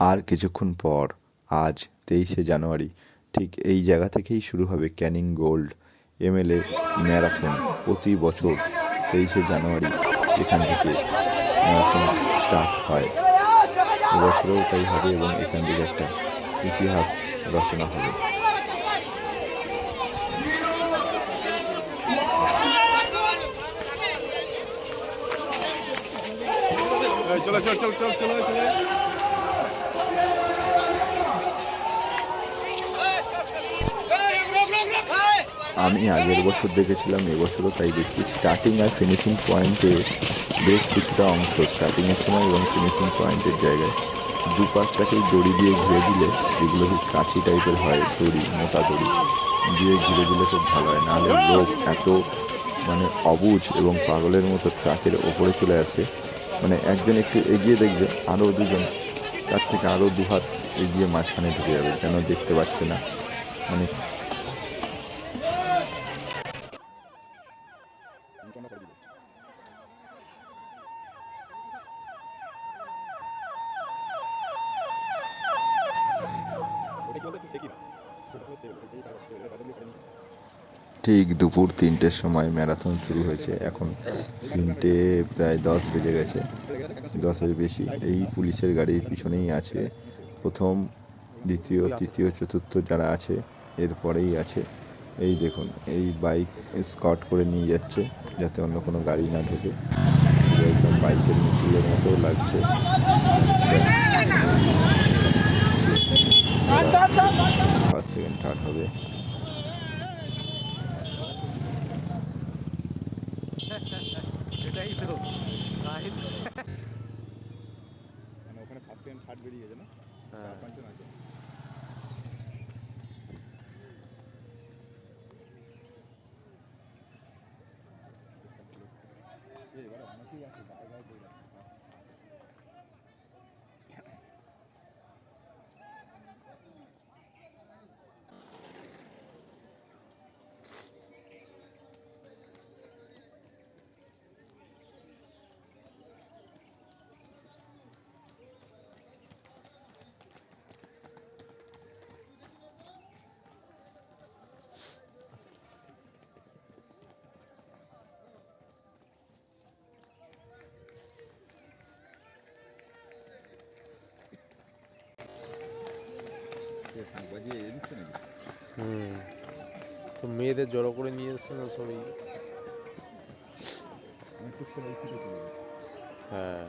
আর কিছুক্ষণ পর, আজ তেইশে জানুয়ারি, ঠিক এই জায়গা থেকেই শুরু হবে ক্যানিং গোল্ড এমএলএ ম্যারাথন প্রতি বছর তেইশে জানুয়ারি এখান থেকে ম্যারাথন স্টার্ট হয়। এবছরেও তাই হবে এবং এখান থেকে একটা ইতিহাস রচনা হবে। চলো, চল চল চল, চলো। আমি আগের বছর দেখেছিলাম, এবছরও তাই দেখছি। স্টার্টিং আর ফিনিশিং পয়েন্টে বেশ কিছুটা অংশ স্টার্টিংয়ের সময় এবং ফিনিশিং পয়েন্টের জায়গায়। দুপাশটাকেই দড়ি দিয়ে ঘিরে দিলে, যেগুলো খুব কাছি টাইপের হয়, দড়ি, মোটা দড়ি, দিয়ে ঘিরে দিলে খুব ভালো হয়। নাহলে লোক এত মানে অবুজ এবং পাগলের মতো ট্রাকের ওপরে চলে আসে। মানে একজন একটু এগিয়ে দেখবে, আরও দুজন, তার থেকে আরও দুহাত এগিয়ে মাঝখানে ঢুকে যাবে, কেন দেখতে পাচ্ছে না। মানে ঠিক দুপুর তিনটের সময় ম্যারাথন শুরু হয়েছে। এখন তিনটে প্রায় দশ বেজে গেছে দশের বেশি। এই পুলিশের গাড়ির পিছনেই আছে। প্রথম দ্বিতীয় তৃতীয় চতুর্থ যারা আছে এরপরেই আছে। এই দেখুন এই বাইক স্কট করে নিয়ে যাচ্ছে যাতে অন্য কোনো গাড়ি না ঢোকে। একদম বাইকের মিছিলের মতো লাগছে। ফার্স্ট সেকেন্ড থার্ড হবে। মানে ওখানে ফার্স্ট সেকেন্ড থার্ড বেরিয়ে গেছে না? চার পাঁচজন আছে। এবারে অনেকেই আছে গায়ে গায়ে তো মেয়েদের জড়ো করে নিয়ে এসছে না সবই? হ্যাঁ।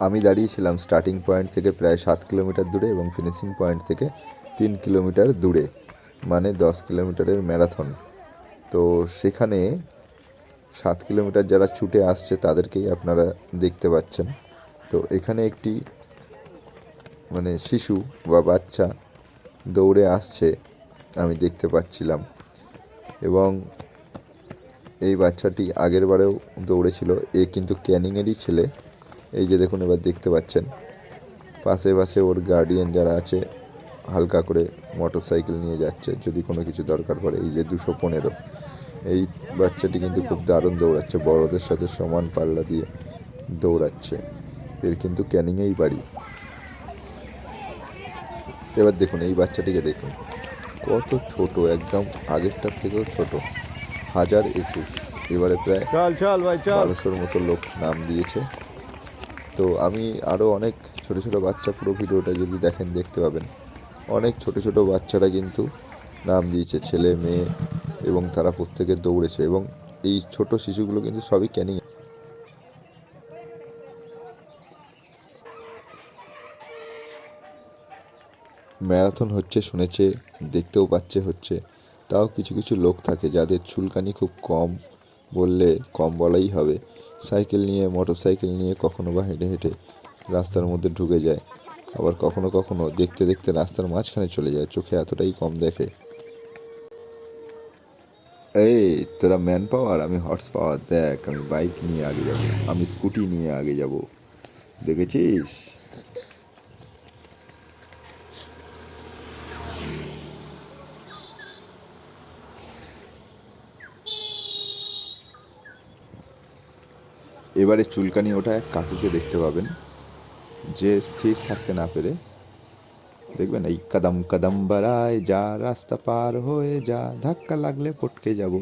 আমি দাঁড়িয়েছিলাম স্টার্টিং পয়েন্ট থেকে প্রায় সাত কিলোমিটার দূরে এবং ফিনিশিং পয়েন্ট থেকে তিন কিলোমিটার দূরে মানে দশ কিলোমিটারের ম্যারাথন তো সেখানে সাত কিলোমিটার যারা ছুটে আসছে তাদেরকেই আপনারা দেখতে পাচ্ছেন। তো এখানে একটি মানে শিশু বা বাচ্চা দৌড়ে আসছে, আমি দেখতে পাচ্ছিলাম। এবং এই বাচ্চাটি আগের বারেও দৌড়েছিল, এ কিন্তু ক্যানিংয়েরই ছেলে। এই যে দেখুন এবার দেখতে পাচ্ছেন। পাশে পাশে ওর গার্ডিয়ান যারা আছে হালকা করে মোটর সাইকেল নিয়ে যাচ্ছে যদি কোনো কিছু দরকার পড়ে। এই যে দুশো পনেরো। এই বাচ্চাটি কিন্তু খুব দারুণ দৌড়াচ্ছে বড়দের সাথে সমান পাল্লা দিয়ে দৌড়াচ্ছে। এর কিন্তু ক্যানিংয়েই বাড়ি। এবার দেখুন এই বাচ্চাটিকে দেখুন। কত ছোট একদম আগেরটার থেকেও ছোট। হাজার একুশ। এবারে প্রায় বারোশোর মতো লোক নাম দিয়েছে। তো আমি আরও অনেক ছোট ছোট বাচ্চা পুরো ভিডিওটা যদি দেখেন, দেখতে পাবেন। অনেক ছোট ছোট বাচ্চারা কিন্তু নাম দিয়েছে, ছেলে, মেয়ে এবং তারা প্রত্যেকে দৌড়েছে এবং এই ছোট শিশুগুলো কিন্তু সবই ক্যানিং। ম্যারাথন হচ্ছে, শুনেছে, দেখতেও পাচ্ছে, হচ্ছে। তাও কিছু কিছু লোক থাকে যাদের চুলকানি খুব কম বললে কম বলাই হবে। সাইকেল নিয়ে মোটর সাইকেল নিয়ে কখনো বা হেঁটে হেঁটে রাস্তার মধ্যে ঢুকে যায়। আবার কখনো কখনো দেখতে দেখতে রাস্তার মাঝখানে চলে যায়, চোখে এতটাই কম দেখে। এই, তোরা ম্যান পাওয়ার আমি হর্স পাওয়ার দেখ, আমি বাইক নিয়ে আগে যাব, আমি স্কুটি নিয়ে আগে যাব। দেখেছিস? এবারে চুলকানি ওঠা এক কাকুকে দেখতে পাবেন, যে স্থির থাকতে না পেরে। দেখবেন, এই কদম কাদাম বাড়ায় যা রাস্তা পার হয়ে যা, ধাক্কা লাগলে পটকে যাব।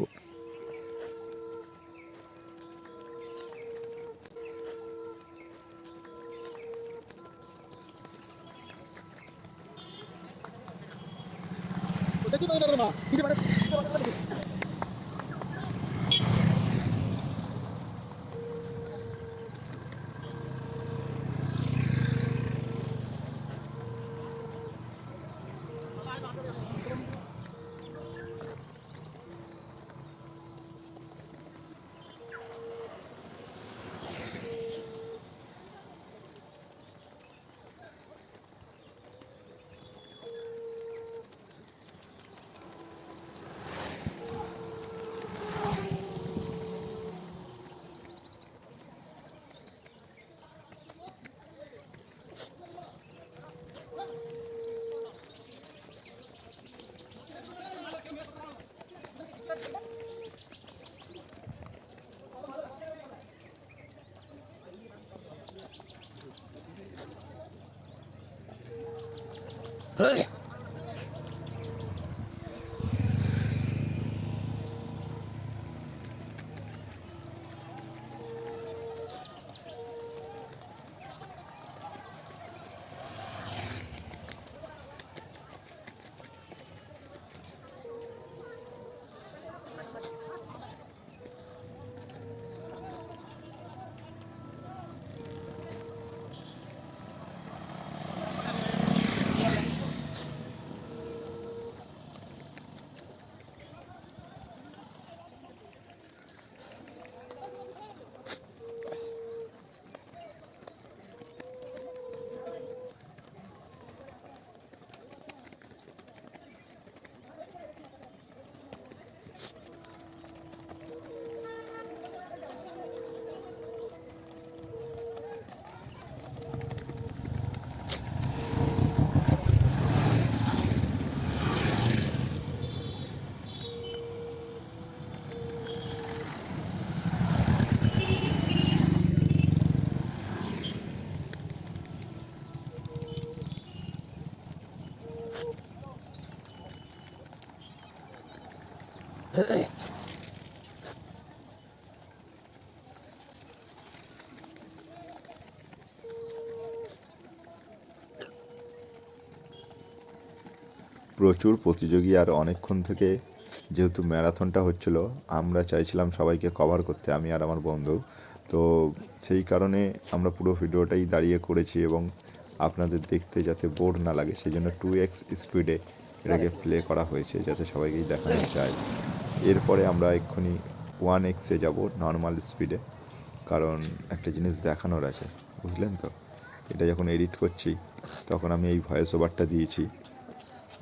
得 嘞 প্রচুর প্রতিযোগী আর অনেকক্ষণ থেকে যেহেতু ম্যারাথনটা হচ্ছিল আমরা চাইছিলাম সবাইকে কভার করতে আমি আর আমার বন্ধু। তো সেই কারণে আমরা পুরো ভিডিওটাই দাঁড়িয়ে করেছি এবং আপনাদের দেখতে যাতে বোর না লাগে সেই জন্য টু এক্স স্পিডে এটাকে প্লে করা হয়েছে যাতে সবাইকেই দেখানো যায়। এরপরে আমরা এক্ষুনি ওয়ান এক্সে যাব নর্মাল স্পিডে কারণ একটা জিনিস দেখানোর আছে, বুঝলেন তো? এটা যখন এডিট করছি, তখন আমি এই ভয়েস ওভারটা দিয়েছি।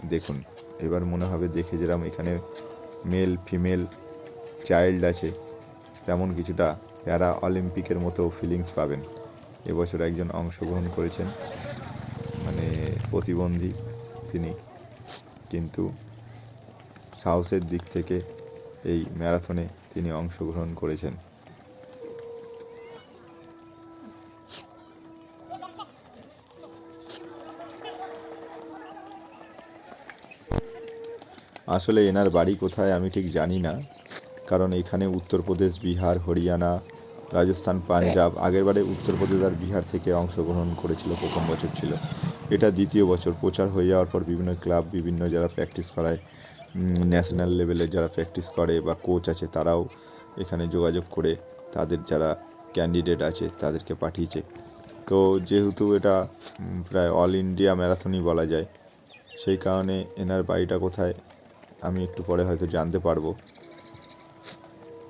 দেখুন, এবার মনে হবে দেখে যেরকম এখানে মেল ফিমেল চাইল্ড আছে, তেমন কিছুটা প্যারা অলিম্পিকের মতো ফিলিংস পাবেন। এবছর একজন অংশগ্রহণ করেছেন মানে প্রতিবন্ধী তিনি। কিন্তু সাহসের দিক থেকে এই ম্যারাথনে তিনি অংশগ্রহণ করেছেন। আসলে এনার বাড়ি কোথায় আমি ঠিক জানি না, কারণ এখানে উত্তরপ্রদেশ, বিহার, হরিয়ানা, রাজস্থান, পাঞ্জাব, আগেরবারে উত্তরপ্রদেশ আর বিহার থেকে অংশগ্রহণ করেছিল, প্রথম বছর ছিল। এটা দ্বিতীয় বছর প্রচার হয়ে যাওয়ার পর বিভিন্ন ক্লাব, বিভিন্ন যারা প্র্যাকটিস করায় ন্যাশনাল লেভেলের যারা প্র্যাকটিস করে বা কোচ আছে, তারাও এখানে যোগাযোগ করে তাদের যারা ক্যান্ডিডেট আছে, তাদেরকে পাঠিয়েছে। তো যেহেতু এটা প্রায় অল ইন্ডিয়া ম্যারাথনই বলা যায়, সেই কারণে এনার বাড়িটা কোথায়, আমি একটু পরে হয়তো জানতে পারব।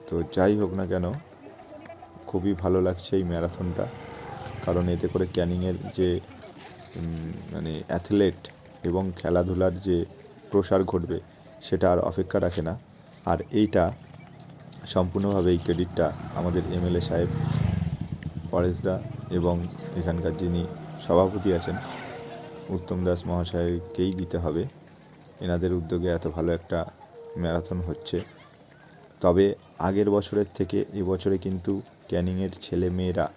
তো যাই হোক না কেন, খুবই ভালো লাগছে এই ম্যারাথনটা কারণ এতে করে ক্যানিংয়ের যে মানে অ্যাথলেট এবং খেলাধুলার যে প্রসার ঘটবে সেটা আর অপেক্ষা রাখে না। আর এইটা সম্পূর্ণভাবে এই ক্রেডিটটা আমাদের এমএলএ সাহেব পরেশদা এবং এখানকার যিনি সভাপতি আছেন, উত্তম দাস মহাশয়কেই দিতে হবে। এনাদের উদ্যোগে এত ভালো একটা ম্যারাথন হচ্ছে। তবে আগের বছরের থেকে এবছরে কিন্তু ক্যানিংয়ের ছেলে মেয়েরা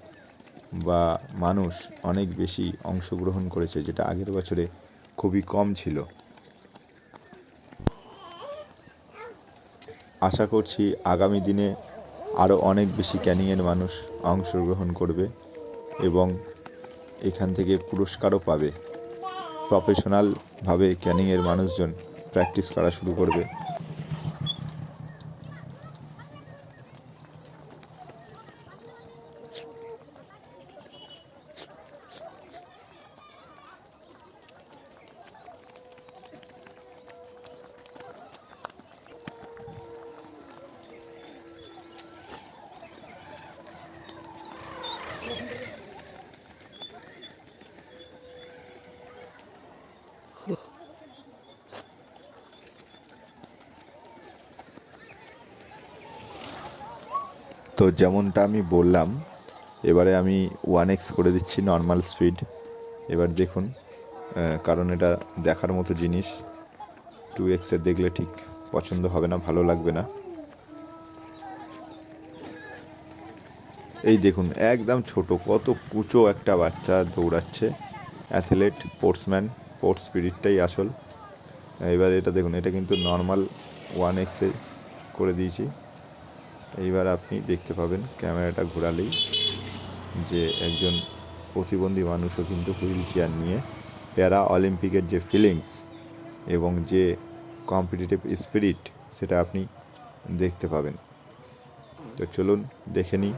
বা মানুষ অনেক বেশি অংশগ্রহণ করেছে, যেটা আগের বছরে খুবই কম ছিল। আশা করছি আগামী দিনে আরও অনেক বেশি ক্যানিংয়ের মানুষ অংশগ্রহণ করবে এবং এখান থেকে পুরস্কারও পাবে। প্রফেশনালভাবে ক্যানিংয়ের মানুষজন প্র্যাকটিস করা শুরু করবে। তো যেমনটা আমি বললাম, এবারে আমি ওয়ান এক্স করে দিচ্ছি নর্মাল স্পিড এবার দেখুন কারণ এটা দেখার মতো জিনিস। টু এক্সে দেখলে ঠিক পছন্দ হবে না, ভালো লাগবে না। এই দেখুন, একদম ছোট, কত কুচো একটা বাচ্চা দৌড়াচ্ছে। অ্যাথলেট স্পোর্টসম্যান স্পোর্টস স্পিরিটটাই আসল। এবার এটা দেখুন, এটা কিন্তু নর্মাল ওয়ান এক্সে করে দিয়েছি। এইবার আপনি দেখতে পাবেন ক্যামেরাটা ঘোরালেই যে একজন প্রতিবন্ধী মানুষও কিন্তু হুইল চেয়ার নিয়ে প্যারা অলিম্পিকের যে ফিলিংস এবং যে কম্পিটিটিভ স্পিরিট সেটা আপনি দেখতে পাবেন। তো চলুন দেখে নিই।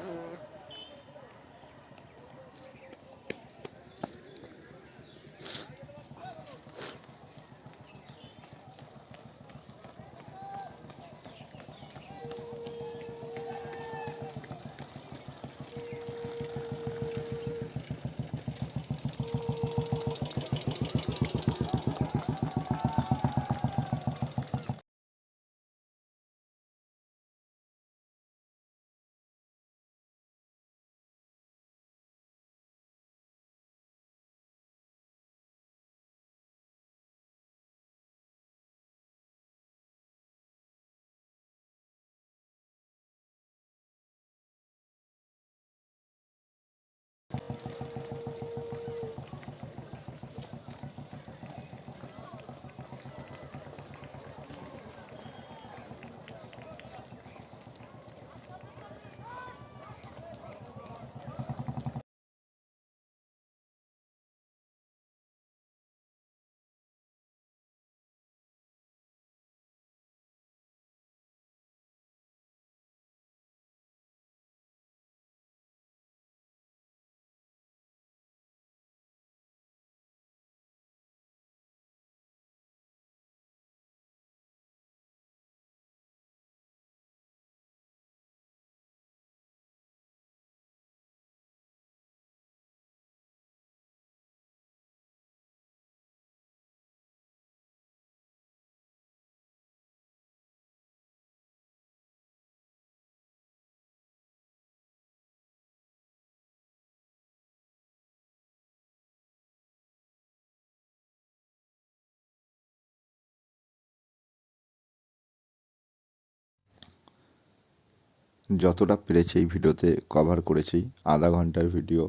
যতটা পেরেছি এই ভিডিওতে কভার করেছি, আধা ঘণ্টার ভিডিও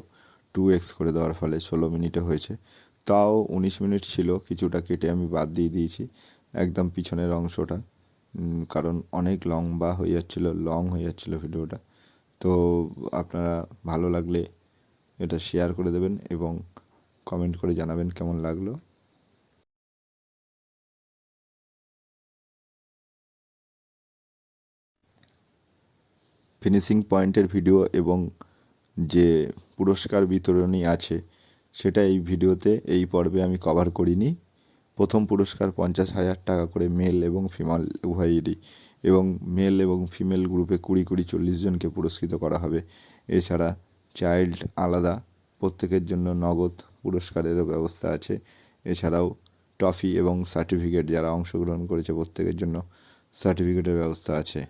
টু এক্স করে দেওয়ার ফলে ষোলো মিনিটে হয়েছে। তাও উনিশ মিনিট ছিল, কিছুটা কেটে আমি বাদ দিয়ে দিয়েছি, একদম পিছনের অংশটা। কারণ অনেক লম্বা হয়ে যাচ্ছিল লং হয়ে যাচ্ছিল ভিডিওটা। তো আপনারা ভালো লাগলে এটা শেয়ার করে দেবেন এবং কমেন্ট করে জানাবেন কেমন লাগল। ফিনিশিং পয়েন্টের ভিডিও এবং যে পুরস্কার বিতরণী আছে, সেটা এই ভিডিওতে এই পর্বে আমি কভার করিনি। প্রথম পুরস্কার পঞ্চাশ হাজার টাকা করে মেল এবং ফিমেল উভয়েরই এবং মেল এবং ফিমেল গ্রুপে কুড়ি কুড়ি চল্লিশ জনকে পুরস্কৃত করা হবে। এছাড়া চাইল্ড আলাদা, প্রত্যেকের জন্য নগদ পুরস্কারেরও ব্যবস্থা আছে। এছাড়াও ট্রফি এবং সার্টিফিকেট যারা অংশগ্রহণ করেছে, প্রত্যেকের জন্য সার্টিফিকেটের ব্যবস্থা আছে।